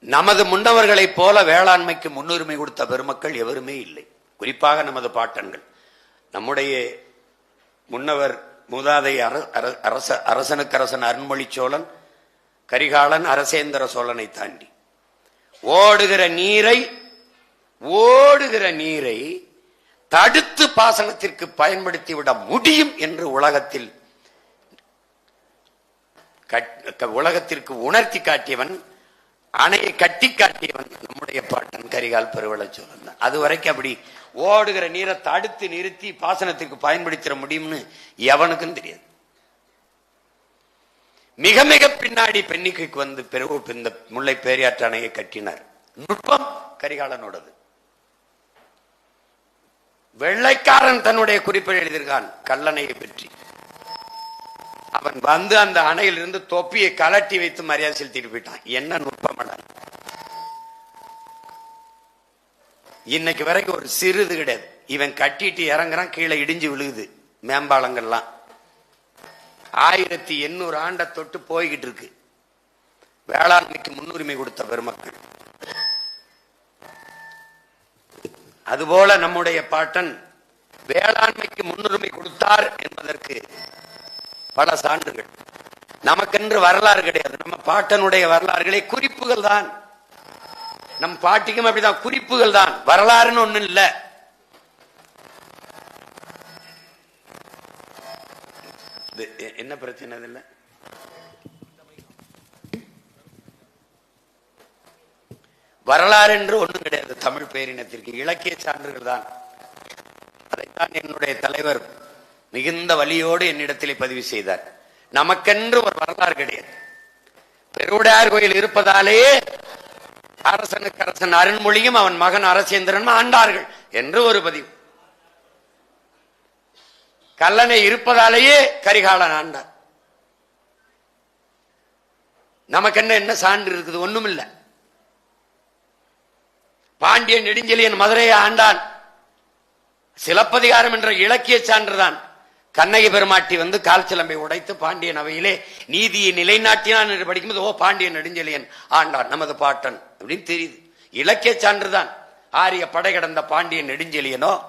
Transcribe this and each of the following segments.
நமது முன்னவர்களைப் போல வேளாண்மைக்கு முன்னுரிமை கொடுத்த பெருமக்கள் எவருமே இல்லை. குறிப்பாக நமது பாட்டன்கள். நம்முடைய முன்னவர் மூதாதை அரச அர- அரச அரசனுக்கரசன் அருண்மொழி சோழன் கரிகாலன் அரசேந்திர சோழனை தாண்டி. ஓடுகிற நீரை ஓடுகிற நீரை தடுத்து பாசனத்திற்கு பயன்படுத்தி விட முடியும் என்று உலகத்தில் கட்- உலகத்திற்கு உணர்த்தி காட்டியவன் அணையை கட்டி காட்டியவன் நம்முடைய பாட்டன் கரிகால் பெருவளச்சோழன் தான். அது வரைக்கும் அப்படி ஓடுகிற நீரை தடுத்து நிறுத்தி பாசனத்திற்கு பயன்படுத்திட முடியும்னு எவனுக்கும் தெரியாது. மிக மிக பின்னாடி பெண்ணிக்கைக்கு வந்து பெரு இந்த முல்லை பேரியாற்று அணையை கட்டினார். நுட்பம் கரிகாலனோடது. வெள்ளைக்காரன் தன்னுடைய குறிப்பை எழுதியிருக்கான் கல்லணையை பற்றி. அவன் வந்து அந்த அணையிலிருந்து தொப்பியை கலட்டி வைத்து மரியாதை செலுத்திட்டு போயிட்டான். என்ன நுட்பமடா? இன்னைக்கு வரைக்கும் ஒரு சிறிது கிடையாது. இவன் கட்டிட்டு இறங்குறான் கீழே இடிஞ்சு விழுகுது மேம்பாலங்கள்லாம். ஆயிரத்தி எண்ணூறு ஆண்டை தொட்டு போய்கிட்டு இருக்கு. வேளாண்மைக்கு முன்னுரிமை கொடுத்த பெருமக்கள். அதுபோல நம்முடைய பாட்டன் வேளாண்மைக்கு முன்னுரிமை கொடுத்தார் என்பதற்கு பல சான்றுகள். நமக்கென்று வரலாறு கிடையாது. நம்ம பாட்டனுடைய வரலாறுகளே குறிப்புகள் தான். நம் பாட்டிக்கும் அப்படிதான். குறிப்புகள் தான். வரலாறுன்னு ஒண்ணு இல்ல. இது என்ன பிரச்சனை இல்ல வரலாறு என்று ஒண்ணும் கிடையாது. தமிழ் பேரினத்திற்கு இலக்கிய சான்றுகள் தான். அதைத்தான் என்னுடைய தலைவர் மிகுந்த வழியோடு என்னிடத்திலே பதிவு செய்தார். நமக்கென்று ஒரு வரலாறு கிடையாது. பெருவுடையார் கோயில் இருப்பதாலேயே அரசனுக்கு அரசன் அருண்மொழியும் அவன் மகன் அரசேந்திரனும் ஆண்டார்கள் என்று ஒரு பதிவு. கல்லணை இருப்பதாலேயே கரிகாலன் ஆண்டார். நமக்கு என்ன என்ன சான்று இருக்குது? ஒண்ணும் இல்லை பாண்டிய நெடுஞ்செழியன் மதுரையை ஆண்டான். சிலப்பதிகாரம் என்ற இலக்கிய சான்றுதான். கண்ணகி பெருமாட்டி வந்து கால் சிலம்பை உடைத்து பாண்டியன் அவையிலே நீதியை நிலைநாட்டினான் என்று படிக்கும்போது ஓ பாண்டியன் நெடுஞ்செழியன் ஆண்டான் நமது பாட்டன் அப்படின்னு தெரியுது. இலக்கிய சான்றுதான். ஆரிய படை கடந்த பாண்டியன் நெடுஞ்செழியனோ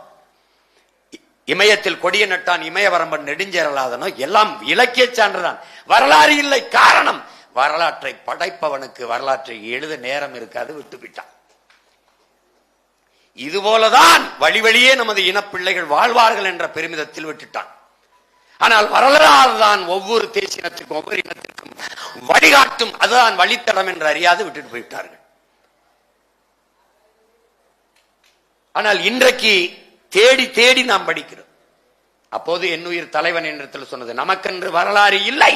இ- இமயத்தில் கொடிய நட்டான் இமயவரம்பன் நெடுஞ்சேரலாதனோ எல்லாம் இலக்கிய சான்றுதான். வரலாறு இல்லை காரணம். வரலாற்றை படைப்பவனுக்கு வரலாற்றை எழுத நேரம் இருக்காது விட்டுவிட்டான். இதுபோலதான் வழி வழியே நமது இனப்பிள்ளைகள் வாழ்வார்கள் என்ற பெருமிதத்தில் விட்டுட்டான். ஆனால் வரலாறு தான் ஒவ்வொரு தேசியனத்திற்கும் ஒவ்வொரு இனத்திற்கும் வழிகாட்டும் அதுதான் வழித்தடம் என்று அறியாது விட்டுட்டு போயிட்டார்கள் ஆனால் இன்றைக்கு தேடி தேடி நாம் படிக்கிறோம். அப்போது என்னுயிர் தலைவன் என்ற சொன்னது நமக்கென்று வரலாறு இல்லை.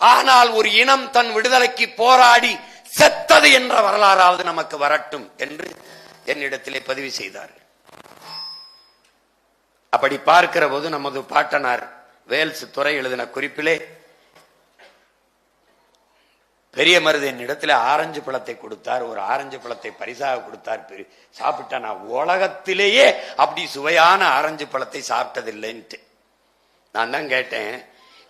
ஆனால் ஒரு இனம் தன் விடுதலைக்கு போராடி செத்தது என்ற வரலாறாவது நமக்கு வரட்டும் என்று என்னிடத்திலே பதிவு செய்தார்கள் அப்படி பார்க்கிற போது நமது பாட்டனார் வேல்ஸ் துறை எழுதின குறிப்பிலே பெரிய மருது என்னிடத்தில் ஆரஞ்சு பழத்தை கொடுத்தார் ஒரு ஆரஞ்சு பழத்தை பரிசாக கொடுத்தார் பெரிய- சாப்பிட்டா நான் உலகத்திலேயே அப்படி சுவையான ஆரஞ்சு பழத்தை சாப்பிட்டதில்லைன்ட்டு. நான் தான் கேட்டேன்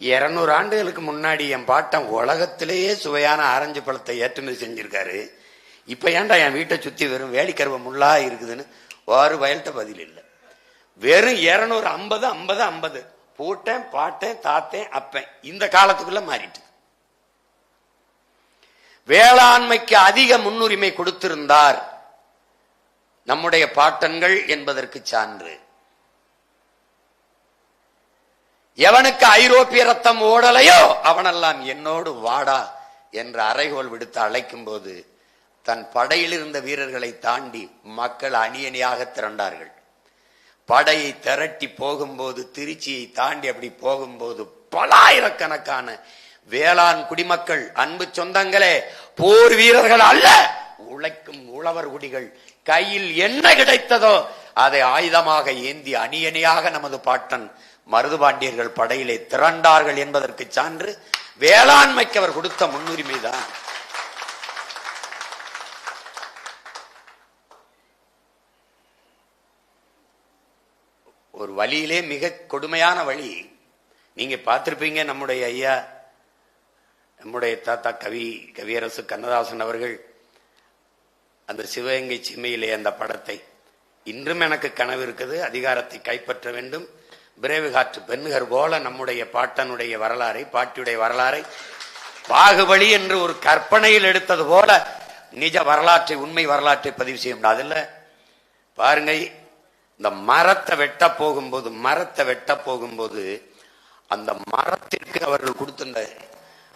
இருநூறு ஆண்டுகளுக்கு முன்னாடி என் பாட்டன் உலகத்திலேயே சுவையான ஆரஞ்சு பழத்தை ஏற்றுமதி செஞ்சிருக்காரு இப்போ ஏன்டா என் வீட்டை சுற்றி வெறும் வேலிக்கருவ முள்ளா இருக்குதுன்னு ஒரு வயல்கிட்ட பதில் இல்லை. வெறும் இரநூறு ஐம்பது ஐம்பது ஐம்பது. பூட்டேன் பாட்டேன் தாத்தேன் அப்பேன். இந்த காலத்துக்குள்ள மாறிட்டு. வேளாண்மைக்கு அதிக முன்னுரிமை கொடுத்திருந்தார் நம்முடைய பாட்டன்கள் என்பதற்கு சான்று. எவனுக்கு ஐரோப்பிய ரத்தம் ஓடலையோ அவனெல்லாம் என்னோடு வாடா என்று அறைகோல் விடுத்து அழைக்கும் போது தன் படையில் இருந்த வீரர்களை தாண்டி மக்கள் அணியணியாக திரண்டார்கள். படையை திரட்டி போகும்போது திருச்சியை தாண்டி அப்படி போகும்போது பலாயிரக்கணக்கான வேளாண் குடிமக்கள் அன்பு சொந்தங்களே போர் வீரர்கள் அல்ல உழைக்கும் உழவர் குடிகள் கையில் என்ன கிடைத்ததோ அதை ஆயுதமாக ஏந்தி அணியணியாக நமது பாட்டன் மருதுபாண்டியர்கள் படையிலே திரண்டார்கள் என்பதற்கு சான்று வேளாண்மைக்கு அவர் கொடுத்த முன்னுரிமைதான். ஒரு வழியிலே மிக கொடுமையான வழி. நீங்க பார்த்திருப்பீங்க நம்முடைய ஐயா நம்முடைய தாத்தா கவி கவியரசு கண்ணதாசன் அவர்கள் அந்த சிவகங்கை சிம்மையிலே அந்த படத்தை. இன்றும் எனக்கு கனவு இருக்குது அதிகாரத்தை கைப்பற்ற வேண்டும். பிரேவு காற்று பெண்ணுகர் போல நம்முடைய பாட்டனுடைய வரலாறை பாட்டியுடைய வரலாறை பாகுபலி என்று ஒரு கற்பனையில் எடுத்தது போல நிஜ வரலாற்றை உண்மை வரலாற்றை பதிவு செய்ய முடியாது. இல்ல பாருங்க இந்த மரத்தை வெட்ட போகும்போது மரத்தை வெட்ட போகும்போது அந்த மரத்திற்கு அவர்கள் கொடுத்திருந்த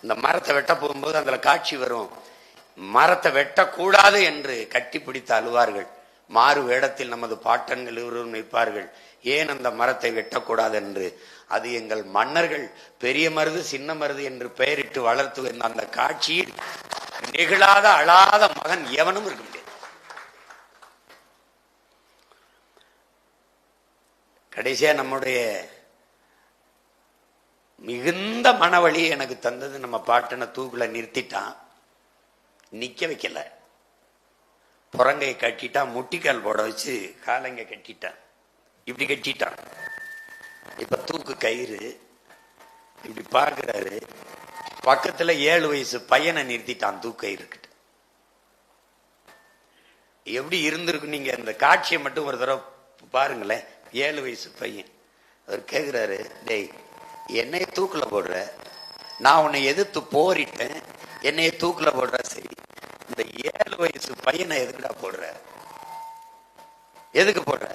இந்த மரத்தை வெட்ட போகும்போது அதுல காட்சி வரும். மரத்தை வெட்டக்கூடாது என்று கட்டி பிடித்து அழுவார்கள். மாறு வேடத்தில் நமது பாட்டன்கள் இருவரும் நிற்பார்கள். ஏன் அந்த மரத்தை வெட்டக்கூடாது என்று? அது எங்கள் மன்னர்கள் பெரிய மருது சின்ன மருது என்று பெயரிட்டு வளர்த்து வந்த அந்த காட்சியில் நெகிழாத அழாத மகன் எவனும் இருக்க முடியாது. கடைசியாக நம்முடைய மிகுந்த மனவழி எனக்கு தந்தது. நம்ம பாட்டனை தூக்கில் நிறுத்திட்டான். நிற்க வைக்கல. புறங்கை கட்டிட்டான் முட்டிக்கால் போட வச்சு காலங்க கட்டிட்டான். இப்படி கட்டிட்டான். இப்போ தூக்கு கயிறு. இப்படி பார்க்குறாரு பக்கத்தில் ஏழு வயசு பையனை நிறுத்திட்டான் தூக்கு இருக்கிட்ட எப்படி இருந்திருக்கு நீங்க? அந்த காட்சியை மட்டும் ஒரு தடவை பாருங்களேன். ஏழு வயசு பையன். அவர் கேக்குறாரு டேய் என்னைய தூக்குல போடுற? நான் உன்னை எதிர்த்து போரிட்டேன். என்னைய தூக்குல போடுற? சரி இந்த ஏழு வயசு பையனை எதுக்குடா போடுற? எதுக்கு போடுற?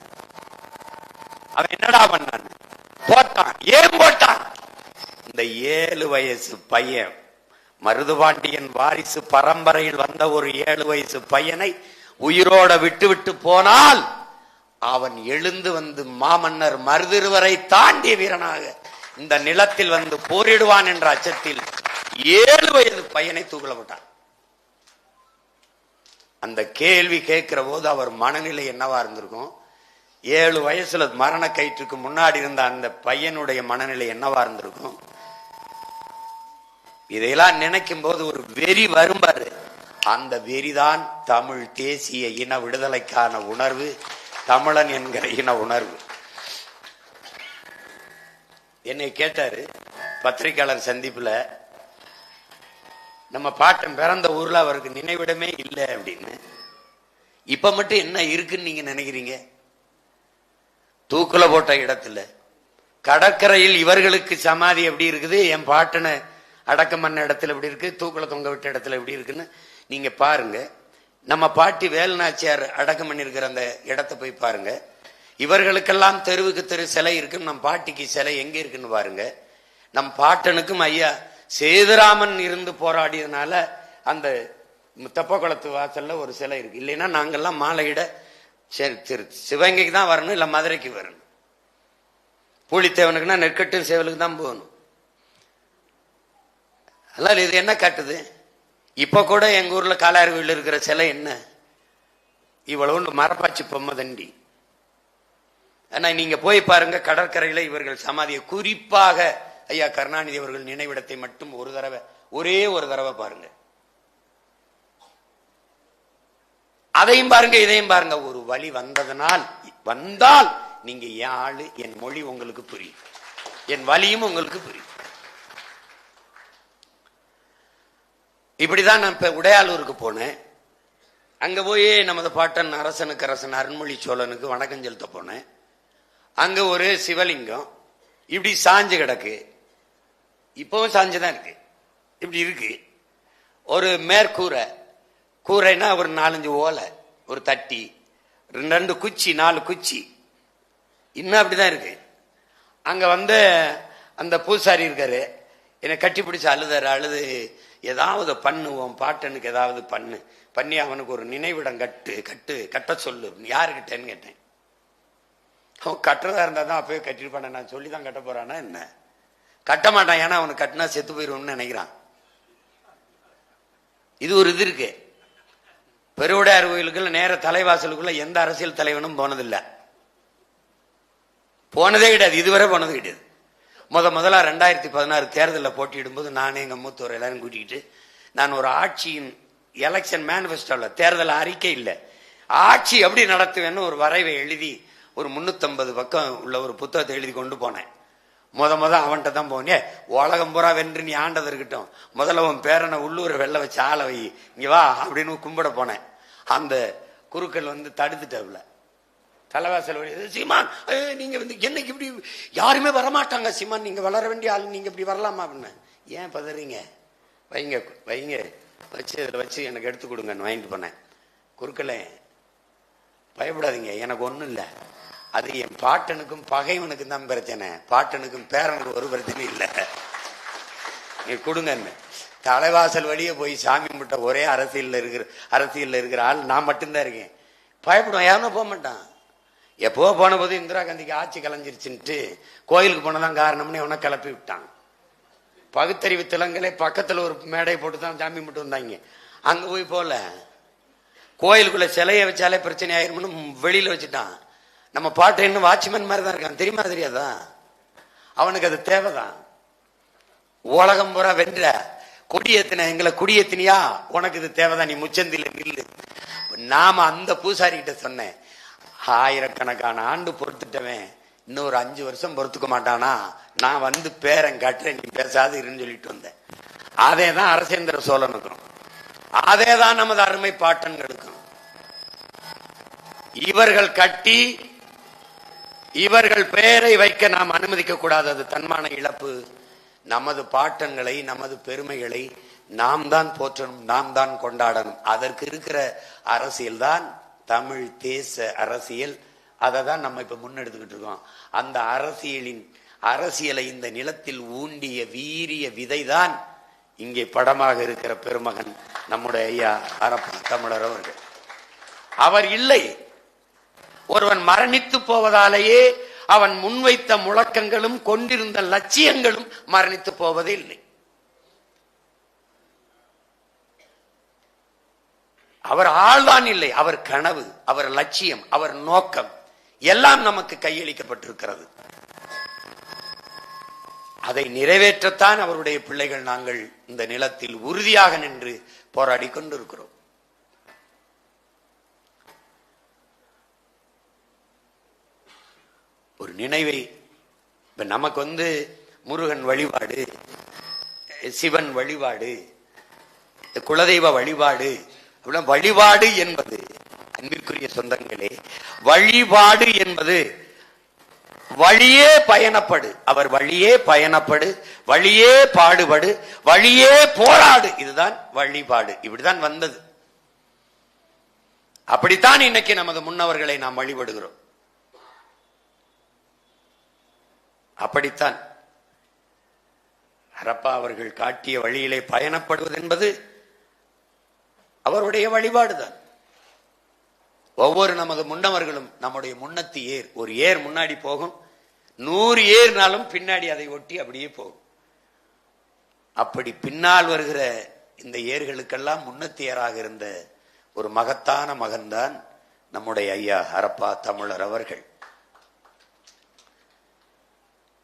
அவன் என்னடா பண்ணான்? போட்டான் ஏன் போட்டான்? இந்த ஏழு வயசு பையன் மருதுபாண்டியன் வாரிசு பரம்பரையில் வந்த ஒரு ஏழு வயசு பையனை உயிரோட விட்டு விட்டு போனால் அவன் எழுந்து வந்து மாமன்னர் மருதிருவரை தாண்டிய வீரனாக இந்த நிலத்தில் வந்து போரிடுவான் என்ற அச்சத்தில் ஏழு வயது பையனை தூக்கிலப்பட்டான் அந்த கேள்வி கேட்கிற போது அவர் மனநிலை என்னவா இருந்திருக்கும்? ஏழு வயசுல மரண கயிற்றுக்கு முன்னாடி இருந்த அந்த பையனுடைய மனநிலை என்னவா இருந்திருக்கும்? இதையெல்லாம் நினைக்கும் போது ஒரு வெறி வரும்பாரு அந்த வெறிதான் தமிழ் தேசிய இன விடுதலைக்கான உணர்வு தமிழன் என்கிற இன உணர்வு. என்னை கேட்டாரு பத்திரிகையாளர் சந்திப்புல நம்ம பாட்டன் பிறந்த ஊர்ல அவருக்கு நினைவிடமே இல்லை அப்படின்னு. இப்ப மட்டும் என்ன இருக்குன்னு நீங்க நினைக்கிறீங்க? தூக்குல போட்ட இடத்துல கடற்கரையில் இவர்களுக்கு சமாதி எப்படி இருக்குது? என் பாட்டனை அடக்கம் பண்ண இடத்துல எப்படி இருக்கு? தூக்குல தொங்க விட்ட இடத்துல எப்படி இருக்குன்னு நீங்க பாருங்க. நம்ம பாட்டி வேலுநாச்சியார் அடக்கம் பண்ணியிருக்கிற அந்த இடத்த போய் பாருங்க. இவர்களுக்கெல்லாம் தெருவுக்கு தெரு சிலை இருக்குன்னு நம் பாட்டிக்கு சிலை எங்க இருக்குன்னு பாருங்க. நம் பாட்டனுக்கும் ஐயா சேதுராமன் இருந்து போராடியதுனால அந்த தெப்பக்குளத்து வாசல்ல ஒரு சிலை இருக்கு. இல்லைன்னா நாங்கெல்லாம் மாலையிட திரு சிவகங்கைக்கு தான் வரணும் இல்ல மதுரைக்கு வரணும். பூலித்தேவனுக்குன்னா நெற்கட்டும் சேவலுக்கு தான் போகணும். அதனால இது என்ன காட்டுது? இப்ப கூட எங்க ஊர்ல காலாறுவில் இருக்கிற சிலை என்ன? இவ்வளவு மரப்பாச்சி பொம்மை தண்டி. ஆனா நீங்க போய் பாருங்க கடற்கரையில இவர்கள் சமாதியை குறிப்பாக ஐயா கருணாநிதி அவர்கள் நினைவிடத்தை மட்டும் ஒரு தடவை ஒரே ஒரு தடவை பாருங்க. அதையும் பாருங்க இதையும் பாருங்க. ஒரு வழி வந்ததனால் வந்தால் நீங்க யாழ் என் மொழி உங்களுக்கு புரியும். என் வழியும் உங்களுக்கு புரியும். இப்படிதான் நான் இப்ப உடையாளூருக்கு போனேன். அங்க போய் நமது பாட்டன் அரசனுக்கு அரசன் அருண்மொழி சோழனுக்கு வணக்கம் செலுத்த போனேன். அங்க ஒரு சிவலிங்கம் இப்படி சாஞ்சு கிடக்கு. இப்பவும் சாஞ்சுதான் இருக்கு. இப்படி இருக்கு. ஒரு மேற்கூரை. கூரைனா ஒரு நாலஞ்சு ஓலை ஒரு தட்டி ரெண்டு ரெண்டு குச்சி நாலு குச்சி. இன்னும் அப்படிதான் இருக்கு. அங்க வந்து அந்த பூசாரி இருக்காரு. என்னை கட்டி பிடிச்சு அழுதாரு அழுது ஏதாவது பண்ணுவோம் பாட்டனுக்கு ஏதாவது பண்ணு. பண்ணி அவனுக்கு ஒரு நினைவிடம் கட்டு கட்டு கட்ட சொல்லு. யாருக்கிட்டேன்னு கேட்டேன். அவன் கட்டுறதா இருந்தா தான் அப்பவே கட்டிருப்பான நான் சொல்லி தான் கட்ட போறானா என்ன? கட்ட மாட்டான். ஏன்னா அவனுக்கு கட்டினா செத்து போயிடுவோம்னு நினைக்கிறான். இது ஒரு இது இருக்கு. பெருவுடையார் கோயிலுக்குள்ள நேர தலைவாசலுக்குள்ள எந்த அரசியல் தலைவனும் போனதில்லை. போனதே கிடையாது. இதுவரை போனது கிடையாது. முத முதலாக ரெண்டாயிரத்தி பதினாறு தேர்தலில் போட்டியிடும்போது நானே எங்கள் மூத்தவர் எல்லாரும் கூட்டிக்கிட்டு நான் ஒரு ஆட்சியின் எலெக்ஷன் மேனிஃபெஸ்டோவில் தேர்தல் அறிக்கை இல்லை. ஆட்சி எப்படி நடத்துவேன்னு ஒரு வரைவை எழுதி ஒரு முந்நூற்றம்பது பக்கம் உள்ள ஒரு புத்தகத்தை எழுதி கொண்டு போனேன். முத முத அவன்கிட்ட தான் போனேன். உலகம் பூரா வென்று நீ ஆண்டது இருக்கட்டும். முதல்ல உன் பேரனை உள்ளூரை வெள்ள வச்சு ஆள வை. இங்கே வா அப்படின்னு கும்பிட போனேன். அந்த குருக்கள் வந்து தடுத்துட்டாப்புல. தலைவாசல் வழி சீமான் நீங்க வந்து என்னைக்கு இப்படி யாருமே வரமாட்டாங்க சீமான் நீங்க வளர வேண்டிய ஆள் நீங்க இப்படி வரலாமா? அப்படின்னு. ஏன் பதறீங்க? வைங்க வைங்க. வச்சு அதில் வச்சு எனக்கு எடுத்து கொடுங்கன்னு வாங்கிட்டு போனேன். குறுக்களே பயப்படாதீங்க எனக்கு ஒன்றும் இல்லை. அது என் பாட்டனுக்கும் பகைவனுக்கும் தான் பிரச்சனை. பாட்டனுக்கும் பேரனுக்கும் ஒரு பிரச்சனை இல்லை. நீ கொடுங்கன்னு தலைவாசல் வழியே போய் சாமி கும்பிட்ட ஒரே அரசியலில் இருக்கிற அரசியலில் இருக்கிற ஆள் நான் மட்டும்தான் இருக்கேன். பயப்படுவான் யாருன்னு போக மாட்டான். எப்போ போன போது இந்திரா காந்திக்கு ஆட்சி கலைஞ்சிருச்சுன்ட்டு கோயிலுக்கு போனதான் காரணம்னு அவனை கிளப்பி விட்டான். பகுத்தறிவு திலங்களே பக்கத்தில் ஒரு மேடை போட்டு தான் சாமி மட்டும் வந்தாங்க. அங்கே போய் போல. கோயிலுக்குள்ள சிலையை வச்சாலே பிரச்சனை ஆயிரும்னு வெளியில் வச்சுட்டான். நம்ம பாட்டு இன்னும் வாட்ச்மேன் மாதிரி தான் இருக்கான். தெரியுமா தெரியாதா? அவனுக்கு அது தேவைதான். உலகம் பூரா வென்ற கொடியேத்தின எங்களை குடியேத்தினியா? உனக்கு இது தேவைதான் நீ முச்சந்தில நில்லு. நாம அந்த பூசாரி கிட்ட சொன்னேன். ஆயிரக்கணக்கான ஆண்டு பொறுத்துட்டவன் இன்னொரு அஞ்சு வருஷம் பொறுத்துக்க மாட்டானா? நான் வந்து பேரன் கட்டுறேன் நீ பேசாது இருன்னு சொல்லிட்டு வந்தேன். அதே தான் அரசேந்திர சோழனுக்கும் அதே தான் நமது அருமை பாட்டன்களுக்கும் இவர்கள் கட்டி இவர்கள் பெயரை வைக்க நாம் அனுமதிக்க கூடாது. அது தன்மான இழப்பு. நமது பாட்டங்களை நமது பெருமைகளை நாம் தான் போற்றணும் நாம் தான் கொண்டாடணும். அதற்கு இருக்கிற அரசியல் தான் தமிழ் தேச அரசியல் அதை தான் நம்ம இப்போ முன்னெடுத்துக்கிட்டு இருக்கோம். அந்த அரசியலின் அரசியலை இந்த நிலத்தில் ஊண்டிய வீரிய விதைதான் இங்கே படமாக இருக்கிற பெருமகன் நம்முடைய ஐயா அரப்பன் தமிழர் அவர்கள். அவர் இல்லை. ஒருவன் மரணித்து போவதாலேயே அவன் முன்வைத்த முழக்கங்களும் கொண்டிருந்த லட்சியங்களும் மரணித்து போவதே இல்லை. அவர் ஆள்தான் இல்லை அவர் கனவு அவர் லட்சியம் அவர் நோக்கம். எல்லாம் நமக்கு கையளிக்கப்பட்டிருக்கிறது. அதை நிறைவேற்றத்தான் அவருடைய பிள்ளைகள் நாங்கள் இந்த நிலத்தில் உறுதியாக நின்று போராடி கொண்டிருக்கிறோம். ஒரு நினைவை இப்ப நமக்கு வந்து முருகன் வழிபாடு சிவன் வழிபாடு குலதெய்வ வழிபாடு இவ்வளவு வழிபாடு என்பது அன்பிற்குரிய சொந்தங்களே வழிபாடு என்பது வழியே பயணப்படு. அவர் வழியே பயணப்படு வழியே பாடுபடு வழியே போராடு. இதுதான் வழிபாடு. இப்படிதான் வந்தது. அப்படித்தான் இன்னைக்கு நமது முன்னவர்களை நாம் வழிபடுகிறோம். அப்படித்தான் ஹரப்பா அவர்கள் காட்டிய வழியிலே பயணப்படுவது என்பது அவருடைய வழிபாடுதான். ஒவ்வொரு நமது முன்னவர்களும் நம்முடைய முன்னத்து ஏர். ஒரு ஏர் முன்னாடி போகும். நூறு ஏர்னாலும் பின்னாடி அதை ஒட்டி அப்படியே போகும். அப்படி பின்னால் வருகிற இந்த ஏர்களுக்கெல்லாம் முன்னத்தியராக இருந்த ஒரு மகத்தான மகன்தான் நம்முடைய ஐயா ஹரப்பா தமிழர் அவர்கள்.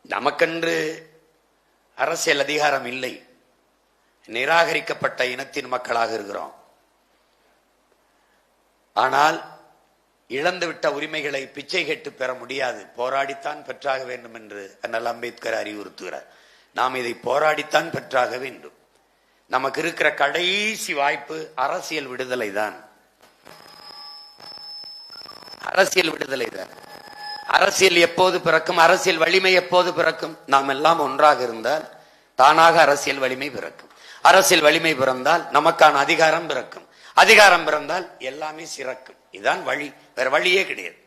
நமக்கென்று அரசியல் அதிகாரம் இல்லை. நிராகரிக்கப்பட்ட இனத்தின் மக்களாக இருக்கிறோம். ஆனால் இழந்துவிட்ட உரிமைகளை பிச்சை கேட்டு பெற முடியாது. போராடித்தான் பெற்றாக வேண்டும் என்று அண்ணல் அம்பேத்கர் அறிவுறுத்துகிறார். நாம் இதை போராடித்தான் பெற்றாக வேண்டும். நமக்கு இருக்கிற கடைசி வாய்ப்பு அரசியல் விடுதலை தான். அரசியல் விடுதலை தான். அரசியல் எப்போது பிறக்கும் அரசியல் வலிமை எப்போது பிறக்கும்? நாம் எல்லாம் ஒன்றாக இருந்தால் தானாக அரசியல் வலிமை பிறக்கும். அரசியல் வலிமை பிறந்தால் நமக்கான அதிகாரம் பிறக்கும். அதிகாரம் பிறந்தால் எல்லாமே சிறக்கும். இதுதான் வழி. வேற வழியே கிடையாது.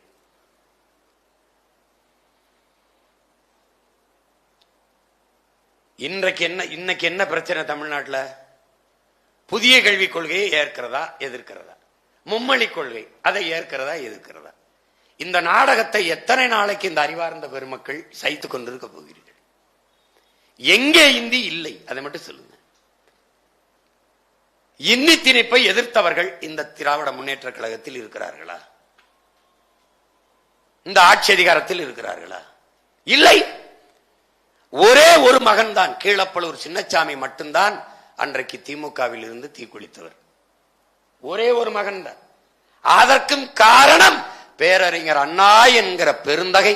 இன்றைக்கு என்ன இன்னைக்கு என்ன பிரச்சனை தமிழ்நாட்டுல? புதிய கல்விக் கொள்கையை ஏற்கிறதா எதிர்க்கிறதா? மும்மொழி கொள்கை அதை ஏற்கிறதா எதிர்க்கிறதா? இந்த நாடகத்தை எத்தனை நாளைக்கு இந்த அறிவார்ந்த பெருமக்கள் சைத்து கொண்டிருக்க போகிறீர்கள்? எங்கே இந்தி இல்லை அதை மட்டும் சொல்லுங்க. இன்னி திணிப்பை எதிர்த்தவர்கள் இந்த திராவிட முன்னேற்ற கழகத்தில் இருக்கிறார்களா? இந்த ஆட்சி அதிகாரத்தில் இருக்கிறார்களா? இல்லை. ஒரே ஒரு மகன் தான் கீழப்பலூர் சின்னச்சாமி மட்டும்தான் அன்றைக்கு திமுகவில் இருந்து தீக்குளித்தவர். ஒரே ஒரு மகன் தான் அதற்கும் காரணம் பேரறிஞர் அண்ணா என்கிற பெருந்தகை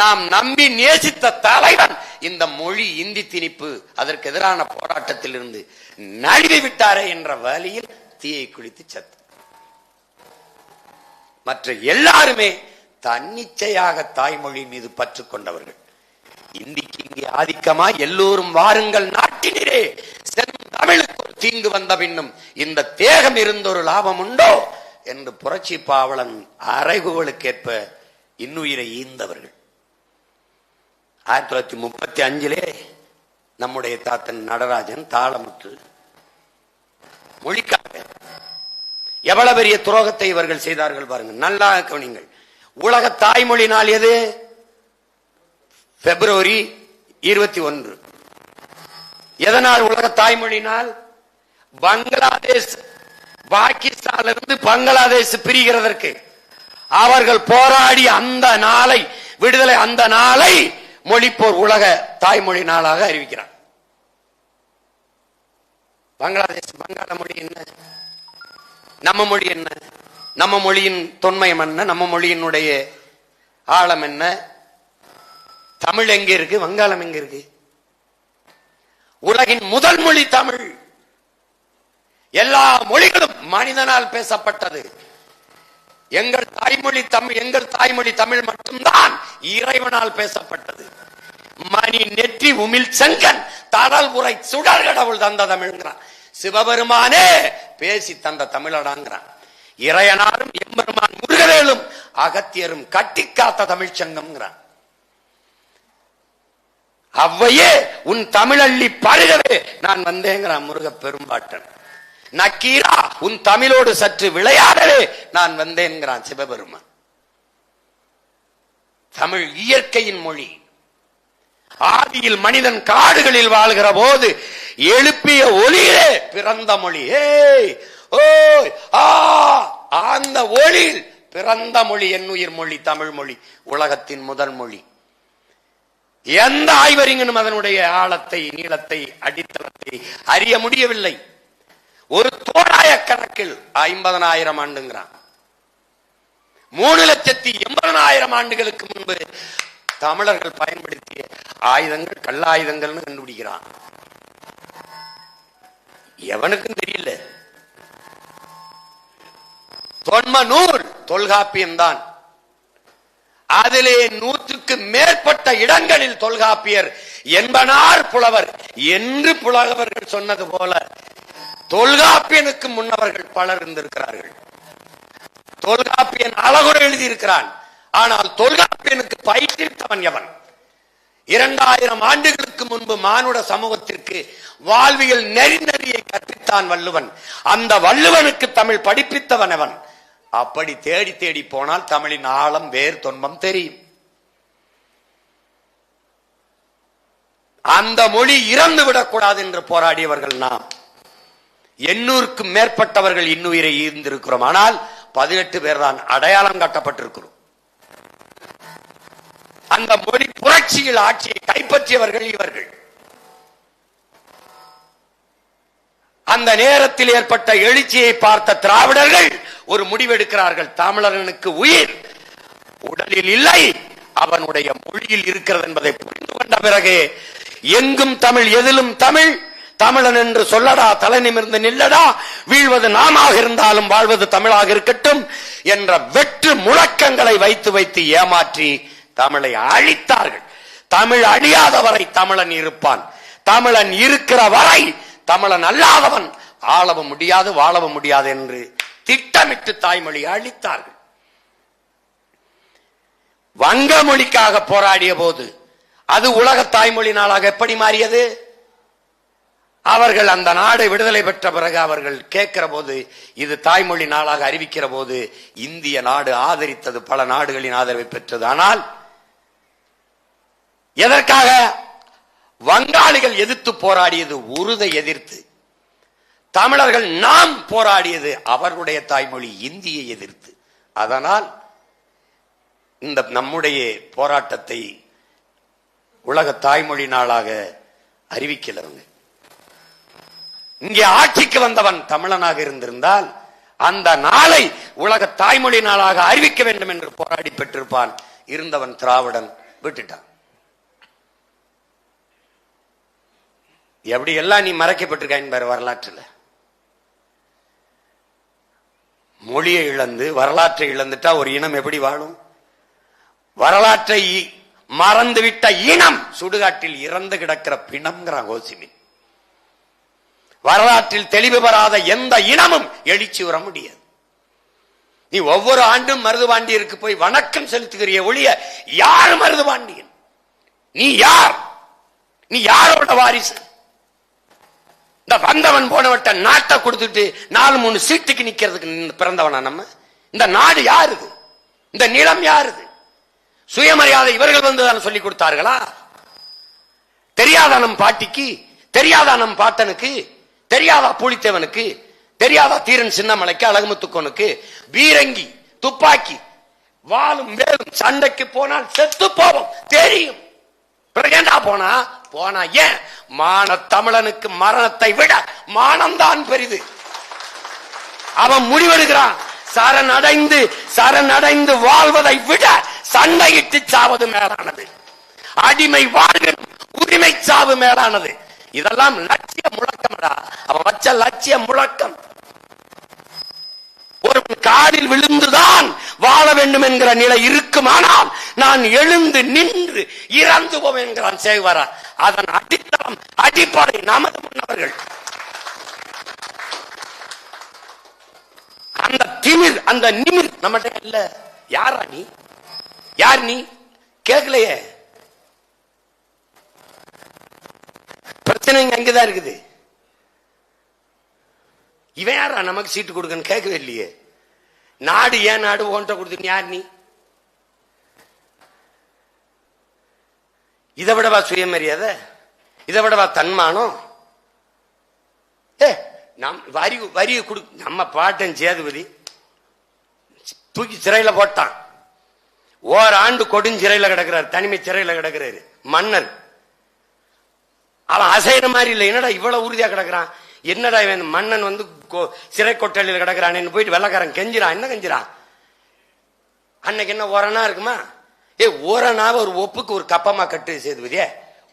நாம் நம்பி நேசித்த தலைவன். இந்த மொழி இந்தி திணிப்பு. அதற்கு எதிரான போராட்டத்தில் இருந்து நழுவி விட்டாரே என்ற வழியில் தீயை குளித்து சத்து. மற்ற எல்லாருமே தன்னிச்சையாக தாய்மொழி மீது பற்று கொண்டவர்கள். இந்திக்கு இங்கே ஆதிக்கமா? எல்லோரும் வாருங்கள் நாட்டினரே தமிழுக்கு ஒரு தீங்கு வந்த பின்னும் இந்த தேகம் இருந்தொரு லாபம் உண்டோ? என்று புரட்சி பாவலன் அறைகுகளுக்கேற்ப இன்னுயிரை ஈந்தவர்கள். ஆயிரத்தி தொள்ளாயிரத்தி முப்பத்தி அஞ்சிலே நம்முடைய தாத்தன் நடராஜன் தாளமுத்து மொழிக்காக எவ்வளவு பெரிய துரோகத்தை இவர்கள் செய்தார்கள் பாருங்க நல்லா கவனிங்கள் உலக தாய்மொழி நாள் எது? பிப்ரவரி இருபத்தி ஒன்று. எதனால் உலக தாய்மொழி நாள்? பங்களாதேஷ் பாகிஸ்தான்ல இருந்து பங்களாதேஷ் பிரிகிறதற்கு. அவர்கள் போராடி அந்த நாளை விடுதலை அந்த நாளை மொழிப்போர் உலக தாய்மொழி நாளாக அறிவிக்கிறார். பங்களாதேஷ் வங்காள மொழி என்ன? நம்ம மொழி என்ன? நம்ம மொழியின் தொன்மயம் என்ன? நம்ம மொழியினுடைய ஆழம் என்ன? தமிழ் எங்க இருக்கு? வங்காளம் எங்க இருக்கு? உலகின் முதல் மொழி தமிழ். எல்லா மொழிகளும் மனிதனால் பேசப்பட்டது. எங்கள் தாய்மொழி தமிழ் எங்கள் தாய்மொழி தமிழ் மட்டும்தான் இறைவனால் பேசப்பட்டது. மணி நெற்றி உமிழ் செங்கன் தடல் உரை சுடர் கடவுள் தந்த தமிழ்ங்கிறான். சிவபெருமானே பேசி தந்த தமிழடாங்கிறான். இறையனாரும் எம்பெருமான் முருகவேலும் அகத்தியரும் கட்டி காத்த தமிழ்ச் சங்கம்ங்கிறான். அவ்வையே உன் தமிழள்ளி பழுகவே நான் வந்தேங்கிறான் முருக பெரும்பாட்டன். நக்கீரா உன் தமிழோடு சற்று விளையாடவே நான் வந்தேன்கிறான் சிவபெருமான். தமிழ் இயற்கையின் மொழி. ஆதியில் மனிதன் காடுகளில் வாழ்கிற போது எழுப்பிய ஒளியிலே பிறந்த மொழி. ஏய் ஓய் ஆ அந்த ஒளியில் பிறந்த மொழி என்னுயிர் மொழி தமிழ் மொழி உலகத்தின் முதல் மொழி. எந்த ஆய்வறிஞனும் அதனுடைய ஆழத்தை நீளத்தை அடித்தளத்தை அறிய முடியவில்லை. ஒரு தோராய கணக்கில் ஐம்பதனாயிரம் ஆண்டுங்கிறான். மூணு லட்சத்தி எண்பதனாயிரம் ஆண்டுகளுக்கு முன்பு தமிழர்கள் பயன்படுத்திய ஆயுதங்கள் கல்லாயுதங்கள்னு கண்டுபிடிக்கிறான். எவனுக்கும் தெரியல. தொன்ம நூல் தொல்காப்பியம் தான். அதிலே நூற்றுக்கு மேற்பட்ட இடங்களில் தொல்காப்பியர் என்பனார் புலவர் என்று புலவர்கள் சொன்னது போல தொல்காப்பியனுக்கு முன்னவர்கள் பலர் இருந்திருக்கிறார்கள். தொல்காப்பியன் அழகுற எழுதியிருக்கிறான். ஆனால் தொல்காப்பியனுக்கு பயிற்றுவித்தவன் எவன்? இரண்டாயிரம் ஆண்டுகளுக்கு முன்பு மானுட சமூகத்திற்கு வாழ்வியல் நெறி நெறியை கற்பித்தான் வள்ளுவன். அந்த வள்ளுவனுக்கு தமிழ் படிப்பித்தவன் அவன் அப்படி தேடி தேடி போனால் தமிழின் ஆழம் வேர் தொன்மம் தெரியும். அந்த மொழி இறந்து விடக்கூடாது என்று போராடியவர்கள் நாம். எண்ணூறுக்கும் மேற்பட்டவர்கள் இன்னுயிரை ஈர்ந்திருக்கிறோம். ஆனால் பதினெட்டு பேர் தான் அடையாளம் காட்டப்பட்டிருக்கிறோம். அந்த மொழி புரட்சியில் ஆட்சியை கைப்பற்றியவர்கள் இவர்கள். அந்த நேரத்தில் ஏற்பட்ட எழுச்சியை பார்த்த திராவிடர்கள் ஒரு முடிவெடுக்கிறார்கள். தமிழர்களுக்கு உயிர் உடலில் இல்லை அவனுடைய மொழியில் இருக்கிறது என்பதை புரிந்து கொண்ட பிறகு எங்கும் தமிழ் எதிலும் தமிழ் தமிழன் என்று சொல்லடா தலை நிமிர்ந்து நில்லடா வீழ்வது நாமாக இருந்தாலும் வாழ்வது தமிழாக இருக்கட்டும் என்ற வெற்று முழக்கங்களை வைத்து வைத்து ஏமாற்றி தமிழை அழித்தார்கள். தமிழ் அழியாதவரை தமிழன் இருப்பான். தமிழன் இருக்கிற வரை தமிழன் அல்லாதவன் ஆளவ முடியாது வாழவும் முடியாது என்று திட்டமிட்டு தாய்மொழி அழித்தார்கள். வங்க மொழிக்காக போராடிய போது அது உலக தாய்மொழி நாளாக எப்படி மாறியது? அவர்கள் அந்த நாடு விடுதலை பெற்ற பிறகு அவர்கள் கேட்கிற போது இது தாய்மொழி நாளாக அறிவிக்கிற போது இந்திய நாடு ஆதரித்தது பல நாடுகளின் ஆதரவை பெற்றது. ஆனால் எதற்காக வங்காளிகள் எதிர்த்து போராடியது? உருதை எதிர்த்து. தமிழர்கள் நாம் போராடியது அவர்களுடைய தாய்மொழி இந்தியை எதிர்த்து. அதனால் இந்த நம்முடைய போராட்டத்தை உலக தாய்மொழி நாளாக அறிவிக்கலவங்க. இங்கே ஆட்சிக்கு வந்தவன் தமிழனாக இருந்திருந்தால் அந்த நாளை உலக தாய்மொழி நாளாக அறிவிக்க வேண்டும் என்று போராடி பெற்றிருப்பான் இருந்தவன் திராவிடன். விட்டுட்டான். எப்படி எல்லாம் நீ மறைக்கப்பட்டிருக்க என்பார் வரலாற்றில். மொழியை இழந்து வரலாற்றை இழந்துட்டா ஒரு இனம் எப்படி வாழும்? வரலாற்றை மறந்துவிட்ட இனம் சுடுகாட்டில் இறந்து கிடக்கிற பிணம்ங்கிறான் கோசிமின் வரலாற்றில் தெளிவு பெறாத எந்த இனமும் எழுச்சி வர முடியாது. நீ ஒவ்வொரு ஆண்டும் மருதுபாண்டியருக்கு போய் வணக்கம் செலுத்துகிறிய ஒழிய யார் மருதுபாண்டியன் நீ யார்? நீ யாரோட வாரிசு? இந்த வந்தவன் போனவட்ட நாட்டை கொடுத்துட்டு நாலு மூணு சீட்டுக்கு நிக்கிறதுக்கு பிறந்தவனா நம்ம? இந்த நாடு யாருது? இந்த நிலம் யாருது? சுயமரியாதை இவர்கள் வந்து சொல்லி கொடுத்தார்களா? தெரியாதா நம் பாட்டிக்கு தெரியாத நம் பாட்டனுக்கு தெரியாதா புலித்தேவனுக்கு? தெரியாதா தீரன் சின்னமலைக்கு அழகுமுத்துக்கோனுக்கு? பீரங்கி துப்பாக்கி வாழும் வேலும் சண்டைக்கு போனால் செத்து போவோம் தெரியும். ஏண்டா போனா? போனா ஏன்? மான தமிழனுக்கு மரணத்தை விட மானம்தான் பெரிது. அவன் முடிவெடுக்கிறான் சரணடைந்து சரணடைந்து வாழ்வதை விட சண்டையிட்டு சாவது மேலானது. அடிமை வாழ்வின் உரிமை சாவு மேலானது. இதெல்லாம் லட்சிய முழக்கம்டா அவன் வச்ச லட்சிய முழக்கம். ஒரு காலில் விழுந்துதான் வாழ வேண்டும் என்கிற நிலை இருக்குமானால் நான் எழுந்து நின்று இறந்து போவேன் என்கிறான் சேவரா. அதன் அடித்தளம் அடிப்படை நமது முன்னவர்கள். அந்த திமிர் அந்த நிமிர் நம்மகிட்ட இல்ல. யாரா நீ? யார் நீ? கேட்கலையே பிரச்சனை அங்கதான் இருக்குது. இவன் யாரா நமக்கு சீட்டு கொடுக்கன்னு கேட்கவே இல்லையே? நாடு ஏன் நாடு ஓன்ட்ட கொடுத்து யார் நீ? இதை விடவா சுயமரியாதை? இதை விடவா தன்மானம்? ஏ நம் வரி வரியை கொடு நம்ம பாட்டன் சேதுபதி தூக்கி சிறையில போட்டான். ஓராண்டு கொடுஞ்சிறையில கிடக்கிறார் தனிமை சிறையில கிடக்கிறாரு மன்னர். அவன் அசைற மாதிரி இல்லை என்னடா இவ்வளவு உறுதியா கிடக்குறான்? என்னடா இவன் மன்னன் வந்து கொ- சிறை கொட்டலில் கிடக்குறான்னு போயிட்டு வெள்ளக்காரன் கெஞ்சிறான் என்ன கெஞ்சிறான் அன்னைக்கு என்ன ஓரணா இருக்குமா? ஏ ஓரணாவை ஒரு ஒப்புக்கு ஒரு கப்பமா கட்டு சேதுபதியே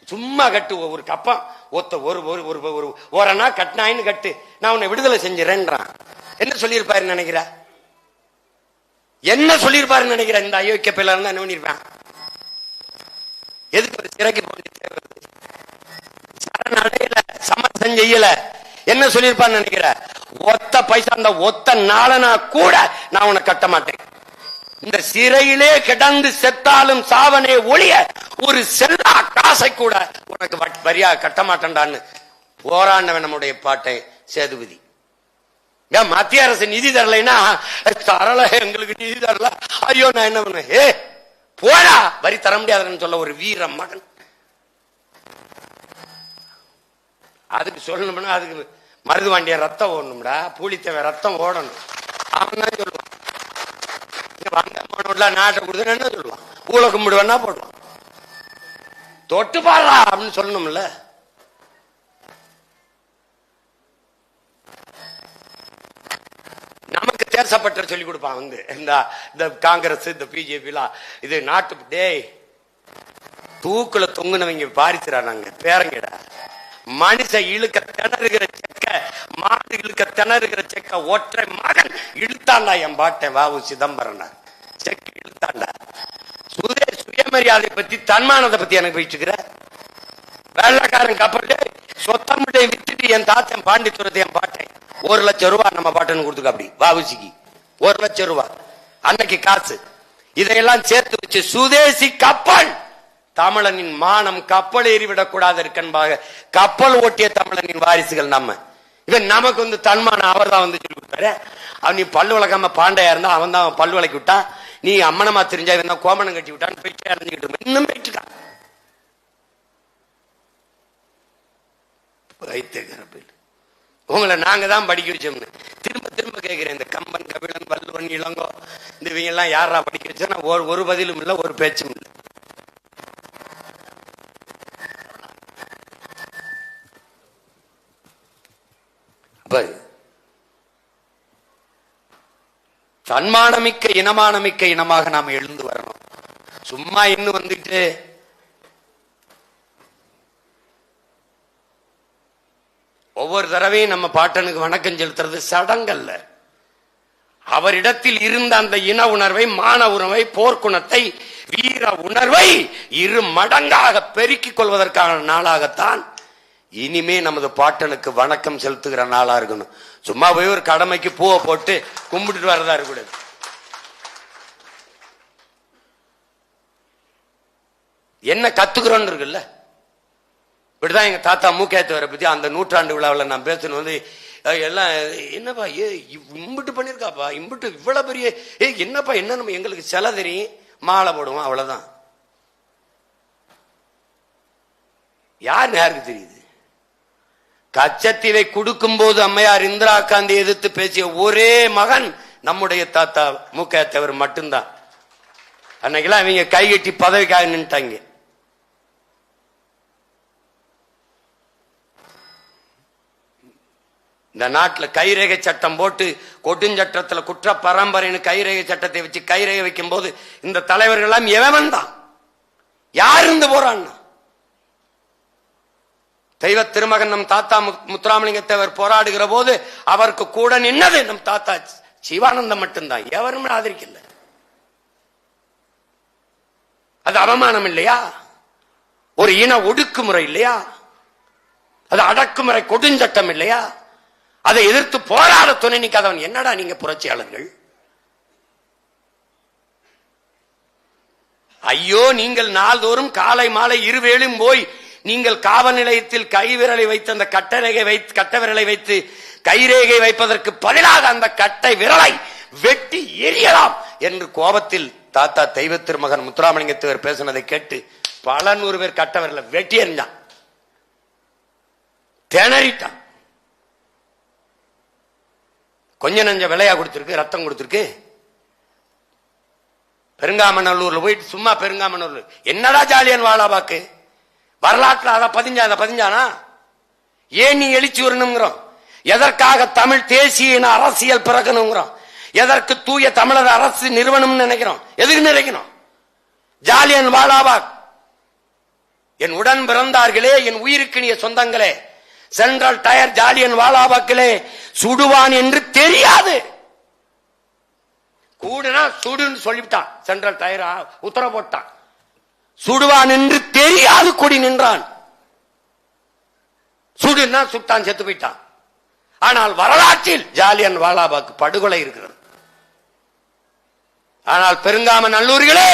சும்மா கட்டு ஒரு கப்பம். ஒத்த ஒரு ஒரு ஒரு ஒரு ஓரணா கட்டினாயின்னு கட்டு. நான் உன்னை விடுதலை செஞ்சிடறேன்றான் என்ன சொல்லியிருப்பாருன்னு நினைக்கிற? என்ன சொல்லியிருப்பாருன்னு நினைக்கிற? இந்த அயோக்கிய பிள்ளை இருந்தா என்ன பண்ணிருப்பான் எதுக்கு ஒரு சிறைக்கு போக வேண்டிய தேவை சமரசம் செய்யல. என்ன சொல்லியிருப்பான்னு நினைக்கிற? ஒத்த பைசா அந்த ஒத்த நாளனா கூட நான் உனக்கு கட்ட மாட்டேன். இந்த சிறையிலே கிடந்து செத்தாலும் சாவனே ஒளிய ஒரு செல்லா காசை கூட உனக்கு வரியா கட்ட மாட்டேன்டான்னு போராண்டவன் நம்முடைய பாட்டை சேதுபதி. ஏன் மத்திய அரசு நிதி தரலைன்னா தரல எங்களுக்கு நிதி தரல. ஐயோ நான் என்ன பண்ண ஏ போடா வரி தர முடியாதுன்னு சொல்ல ஒரு வீர மகன். அதுக்கு சொல்லணும்னா அதுக்கு மருதுவாண்டிய ரத்தம் ஓடணும்டா பூலித்தேவன் ரத்தம் ஓடணும். அவன் தான் சொல்லுவான். இங்க வாங்க நாட்டை கொடுத்து என்ன சொல்லுவான்? ஊழ கும்பிடுவேன்னா போடுவான் தொட்டு பாடுறா அப்படின்னு சொல்லணும்ல. நமக்கு தேசப்பட்ட சொல்லி கொடுப்பான் வந்து. இந்த இந்த காங்கிரஸ் இந்த பிஜேபிலாம் இது நாட்டு டேய் தூக்குல தொங்குனவங்க பாரிச்சுறாங்க பேரங்கடா. மனுஷ இழுக்க திணறுகிற செக்க மாடு இழுக்க திணறுகிற செக்க ஒற்றை மகன் இழுத்தாண்டா என் பாட்டேன் வாவு சிதம்பரனார். செக்க இழுத்தாண்டா. சுதே சுயமரியாதை பத்தி தன்மானத்தை பத்தி எனக்கு போயிட்டு வெள்ளக்காரன் கப்பல் சொத்தமிட்டை வித்துட்டு என் தாத்தன் பாண்டித்துரத்தை என் பாட்டேன் ஒரு லட்சம் ரூபாய் நம்ம பாட்டுன்னு கொடுத்துக்க அப்படி. வாவுசிக்கு ஒரு லட்சம் ரூபாய் அன்னைக்கு காசு. இதையெல்லாம் சேர்த்து வச்சு சுதேசி கப்பல்! தமிழனின் மானம் கப்பல் ஏறிவிடக்கூடாது இருக்கன்பாக. கப்பல் ஓட்டிய தமிழனின் வாரிசுகள் நம்ம. இவன் நமக்கு வந்து தன்மானம் அவர் தான் வந்து சொல்லி கொடுத்தாரு. அவன் நீ பல்லு வளர்க்காம பாண்டையா இருந்தா அவன் தான் பல்லு வளக்கி விட்டான். நீ அம்மனமா தெரிஞ்சா இவன் தான் கோமணம் கட்டி விட்டான்னு போயிட்டு அடைஞ்சுக்கிட்டு இன்னும் பெற்றுக்கான் இருக்கான். உங்களை நாங்க தான் படிக்க வச்சோம்னு. திரும்ப திரும்ப கேட்கிறேன் இந்த கம்பன் கபிலன் வல்லுவன் இளங்கோ இந்த இவங்க எல்லாம் யாரா படிக்க வச்சா ஒரு ஒரு பதிலும் இல்லை ஒரு பேச்சும் இல்லை. பாரு தன்மானமிக்க இனமானமிக்க இனமாக நாம் எழுந்து வரணும். சும்மா இன்னும் வந்துட்டு ஒவ்வொரு தடவையும் நம்ம பாட்டனுக்கு வணக்கம் செலுத்துறது சடங்கல்ல. அவரிடத்தில் இருந்த அந்த இன உணர்வை மான உணர்வை போர்க்குணத்தை வீர உணர்வை இரு மடங்காக பெருக்கிக் கொள்வதற்கான நாளாகத்தான் இனிமே நமது பாட்டனுக்கு வணக்கம் செலுத்துகிற நாளா இருக்கணும். சும்மா போய் ஒரு கடமைக்கு பூவை போட்டு கும்பிட்டுட்டு வரதா இருக்கக்கூடாது. என்ன கத்துக்கிறோன்னு இருக்குல்ல? இப்படிதான் எங்க தாத்தா மூக்கேத்தவரை பத்தி அந்த நூற்றாண்டு விழாவில் நான் பேசணும் வந்து எல்லாம் என்னப்பா ஏ இம்பிட்டு இம்புட்டு பண்ணிருக்காப்பா இம்புட்டு இவ்வளவு பெரிய ஏ என்னப்பா என்ன நம்ம எங்களுக்கு செல தெரியும்? மாலை போடுவோம் அவ்வளவுதான். யார் யாருக்கு தெரியுது? கச்சத்தீவை கொடுக்கும் போது அம்மையார் இந்திரா காந்தி எதிர்த்து பேசிய ஒரே மகன் நம்முடைய தாத்தா மூக்கேத்தவர் மட்டும்தான். அன்னைக்கெல்லாம் அவங்க கைகட்டி பதவிக்காக நின்ட்டாங்க இந்த நாட்டில் கைரேகை சட்டம் போட்டு கொடுஞ்சட்டத்தில் குற்ற பரம்பரைன்னு கைரேகை சட்டத்தை வச்சு கைரேகை வைக்கும் போது இந்த தலைவர்கள் எல்லாம் எவன் தான்? யார் இருந்து போறான்னா? தெய்வ திருமகன் நம் தாத்தா மு- அவர் போராடுகிற போது அவருக்கு கூட நின்னது நம் தாத்தா சிவானந்தம் மட்டும்தான். எவரும் ஆதரிக்கல. அது அவமானம் இல்லையா? ஒரு இன ஒடுக்குமுறை இல்லையா? அது அடக்குமுறை கொடுஞ்சட்டம் இல்லையா? அதை எதிர்த்து போராட துணை நிற்காதவன் என்னடா நீங்க புரட்சியாளர்கள்? ஐயோ நீங்கள் நாள்தோறும் காலை மாலை இருவேளும் போய் நீங்கள் காவல் நிலையத்தில் கைவிரலை வைத்து அந்த கட்டரேகை வைத்து கட்ட விரலை வைத்து கைரேகை வைப்பதற்கு பதிலாக அந்த கட்டை விரலை வெட்டி எரியலாம் என்று கோபத்தில் தாத்தா தெய்வ திருமகன் முத்துராமலிங்கத்தவர் பேசினதை கேட்டு பல நூறு பேர் கட்ட விரலை வெட்டி எறிஞ்சான். திணறிட்டான். கொஞ்ச நஞ்ச விலையா கொடுத்துருக்கு ரத்தம் கொடுத்துருக்கு. பெருங்காமநல்லூர்ல போயிட்டு சும்மா பெருங்காமநல்லூர். என்னடா ஜாலியன் வாழாபாக்கு வரலாற்றில் அதை பதிஞ்சா அதை பதிஞ்சானா? ஏன் நீ எழுச்சி வரணுங்கிறோம் எதற்காக தமிழ் தேசிய இன அரசியல் பிறக்கணுங்கிறோம் எதற்கு தூய தமிழர் அரசு நிறுவனம்னு நினைக்கிறோம். எதுக்கு நினைக்கணும் ஜாலியன் வாலாபாக் என் உடன் பிறந்தார்களே என் உயிருக்கினிய சொந்தங்களே. சென்ட்ரல் டயர் ஜாலியன் வாலாபாக்கிலே சுடுவான் என்று தெரியாது. கூடுனா சுடுன்னு சொல்லிவிட்டான். சென்ட்ரல் டயரா உத்தரவு போட்டான். சுடுவான் என்று தெரியாது கொடி நின்றான். சுடுன்னா சுட்டான் செத்து போயிட்டான். ஆனால் வரலாற்றில் ஜாலியன் வாலாபாக்கு படுகொலை இருக்கிறது. ஆனால் பெருங்காம நல்லூர்களே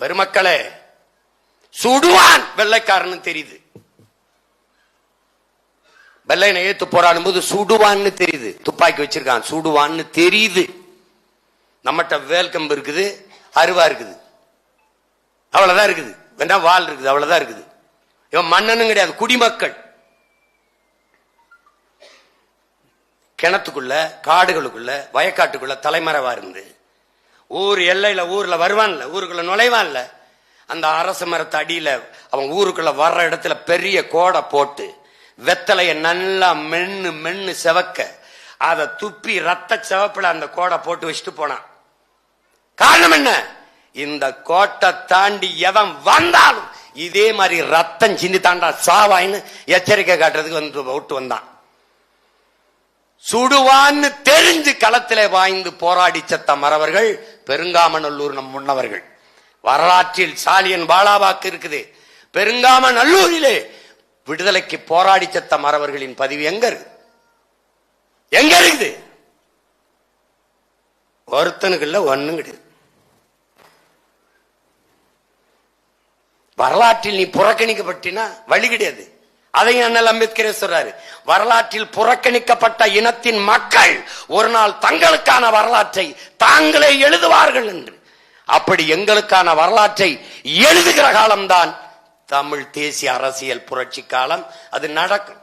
பெருமக்களே சுடுவான் வெள்ளைக்காரன்னு தெரியுது. வெள்ளையனை ஏத்து போராடும் போது சுடுவான்னு தெரியுது. துப்பாக்கி வச்சிருக்கான் சுடுவான்னு தெரியுது. நம்மகிட்ட வேல்கம்பு இருக்குது அருவா இருக்குது. அவ்வளவுதான் இருக்குது. வேண்டாம் வால் இருக்குது அவ்வளவுதான் இருக்குது. இவன் மன்னனும் கிடையாது குடிமக்கள். கிணத்துக்குள்ள காடுகளுக்குள்ள வயக்காட்டுக்குள்ள தலைமறைவா இருந்து ஊர் எல்லையில ஊர்ல வருவான்ல ஊருக்குள்ள நுழைவான்ல. அந்த அரச மரத்து அடியில அவன் ஊருக்குள்ள வர்ற இடத்துல பெரிய கோடை போட்டு வெத்தலைய நல்லா மென்னு மென்னு செவக்க அதை துப்பி ரத்த செவப்புல அந்த கோடை போட்டு வச்சுட்டு போனான். காரணம் என்ன? இந்த கோட்டை தாண்டி எவன் வந்தாலும் இதே மாதிரி ரத்தம் சிந்தி தாண்டா சாவாயின்னு எச்சரிக்கை காட்டுறதுக்கு வந்து விட்டு வந்தான். சுடுவான்னு தெரிஞ்சு களத்திலே வாய்ந்து போராடி செத்த மறவர்கள் பெருங்காமநல்லூர் நம் முன்னவர்கள். வரலாற்றில் சாலியன் பாலாவாக்கு இருக்குது. பெருங்காமநல்லூரிலே விடுதலைக்கு போராடி செத்த மறவர்களின் பதிவு எங்க இருக்கு எங்க இருக்குது? ஒருத்தனுக்குள்ள ஒண்ணும் கிடையாது வரலாற்றில் நீ புறக்கணிக்கப்பட்டினா வழி கிடையாது. அதையும் அண்ணல் அம்பேத்கரே சொல்றாரு. வரலாற்றில் புறக்கணிக்கப்பட்ட இனத்தின் மக்கள் ஒரு நாள் தங்களுக்கான வரலாற்றை தாங்களே எழுதுவார்கள் என்று. அப்படி எங்களுக்கான வரலாற்றை எழுதுகிற காலம்தான் தமிழ் தேசிய அரசியல் புரட்சி காலம். அது நடக்கும்.